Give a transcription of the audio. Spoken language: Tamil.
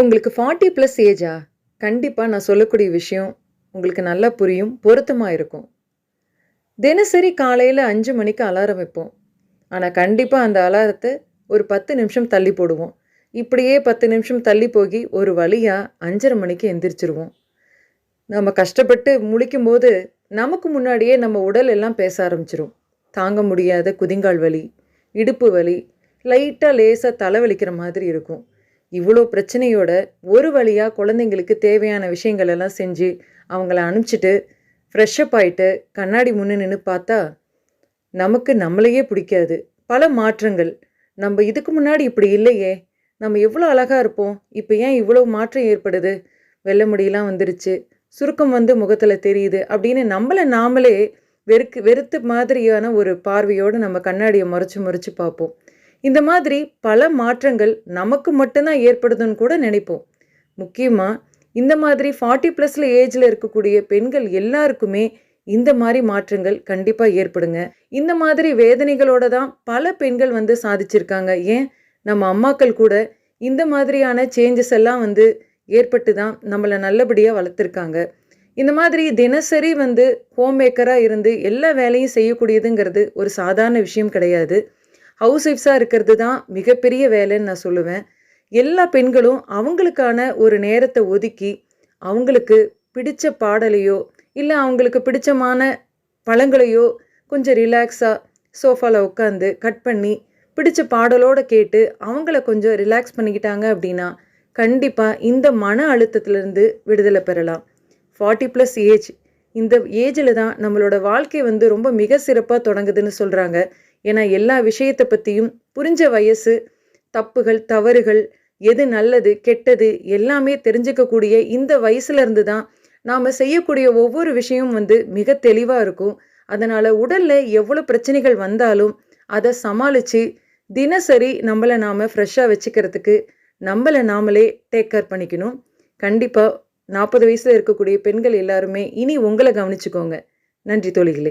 உங்களுக்கு ஃபார்ட்டி ப்ளஸ் ஏஜா கண்டிப்பாக நான் சொல்லக்கூடிய விஷயம் உங்களுக்கு நல்லா புரியும் பொருத்தமாக இருக்கும். தினசரி காலையில் அஞ்சு மணிக்கு அலாரம் வைப்போம். ஆனால் கண்டிப்பாக அந்த அலாரத்தை ஒரு பத்து நிமிஷம் தள்ளி போடுவோம். இப்படியே பத்து நிமிஷம் தள்ளி போகி ஒரு வழியாக அஞ்சரை மணிக்கு எந்திரிச்சிருவோம். நம்ம கஷ்டப்பட்டு முழிக்கும்போது நமக்கு முன்னாடியே நம்ம உடல் எல்லாம் பேச ஆரம்பிச்சிரும். தாங்க முடியாத குதிங்கால் வலி இடுப்பு வலி லைட்டாக லேசாக தலைவலிக்கிற மாதிரி இருக்கும். இவ்வளோ பிரச்சனையோட ஒரு வழியாக குழந்தைங்களுக்கு தேவையான விஷயங்கள் எல்லாம் செஞ்சு அவங்கள அனுப்பிச்சிட்டு ஃப்ரெஷ்ஷப் ஆயிட்டு கண்ணாடி முன்னே நின்று பார்த்தா நமக்கு நம்மளையே பிடிக்காது. பல மாற்றங்கள். நம்ம இதுக்கு முன்னாடி இப்படி இல்லையே. நம்ம எவ்வளோ அழகாக இருப்போம். இப்போ ஏன் இவ்வளோ மாற்றம் ஏற்படுது? வெள்ளை முடியெல்லாம் வந்துருச்சு. சுருக்கம் வந்து முகத்தில் தெரியுது அப்படின்னு நம்மளை நாமளே வெறுக்கு வெறுத்து மாதிரியான ஒரு பார்வையோடு நம்ம கண்ணாடியை முறைச்சி முறைச்சி பார்ப்போம். இந்த மாதிரி பல மாற்றங்கள் நமக்கு மட்டும்தான் ஏற்படுதுன்னு கூட நினைப்போம். முக்கியமாக இந்த மாதிரி ஃபார்ட்டி ப்ளஸில் ஏஜில் இருக்கக்கூடிய பெண்கள் எல்லாருக்குமே இந்த மாதிரி மாற்றங்கள் கண்டிப்பாக ஏற்படுங்க. இந்த மாதிரி வேதனைகளோட தான் பல பெண்கள் வந்து சாதிச்சிருக்காங்க. ஏன்? நம்ம அம்மாக்கள் கூட இந்த மாதிரியான சேஞ்சஸ் எல்லாம் வந்து ஏற்பட்டு தான் நம்மளை நல்லபடியாக வளர்த்துருக்காங்க. இந்த மாதிரி தினசரி வந்து ஹோம் மேக்கராக இருந்து எல்லா வேலையும் செய்யக்கூடியதுங்கிறது ஒரு சாதாரண விஷயம் கிடையாது. ஹவுஸ் ஒய்ஃப்ஸாக இருக்கிறது தான் மிகப்பெரிய வேலைன்னு நான் சொல்லுவேன். எல்லா பெண்களும் அவங்களுக்கான ஒரு நேரத்தை ஒதுக்கி அவங்களுக்கு பிடித்த பாடலையோ இல்லை அவங்களுக்கு பிடிச்சமான பழங்களையோ கொஞ்சம் ரிலாக்ஸாக சோஃபாவில் உட்காந்து கட் பண்ணி பிடிச்ச பாடலோடு கேட்டு அவங்கள கொஞ்சம் ரிலாக்ஸ் பண்ணிக்கிட்டாங்க அப்படின்னா கண்டிப்பாக இந்த மன அழுத்தத்திலேருந்து விடுதலை பெறலாம். ஃபார்ட்டி ப்ளஸ் ஏஜ் இந்த ஏஜில் தான் நம்மளோட வாழ்க்கை வந்து ரொம்ப மிக சிறப்பாக தொடங்குதுன்னு சொல்கிறாங்க ஏன்னா எல்லா விஷயத்தை பற்றியும் புரிஞ்ச வயசு தப்புகள் தவறுகள் எது நல்லது கெட்டது எல்லாமே தெரிஞ்சுக்கக்கூடிய இந்த வயசுலேருந்து தான் நாம் செய்யக்கூடிய ஒவ்வொரு விஷயமும் வந்து மிக தெளிவாக இருக்கும். அதனால் உடலில் எவ்வளோ பிரச்சனைகள் வந்தாலும் அதை சமாளித்து தினசரி நம்மளை நாம் ஃப்ரெஷ்ஷாக வச்சுக்கிறதுக்கு நம்மளை நாமளே டேக் கேர் பண்ணிக்கணும். கண்டிப்பாக நாற்பது வயசில் இருக்கக்கூடிய பெண்கள் எல்லாருமே இனி உங்களை கவனிச்சுக்கோங்க. நன்றி தோழிகளே.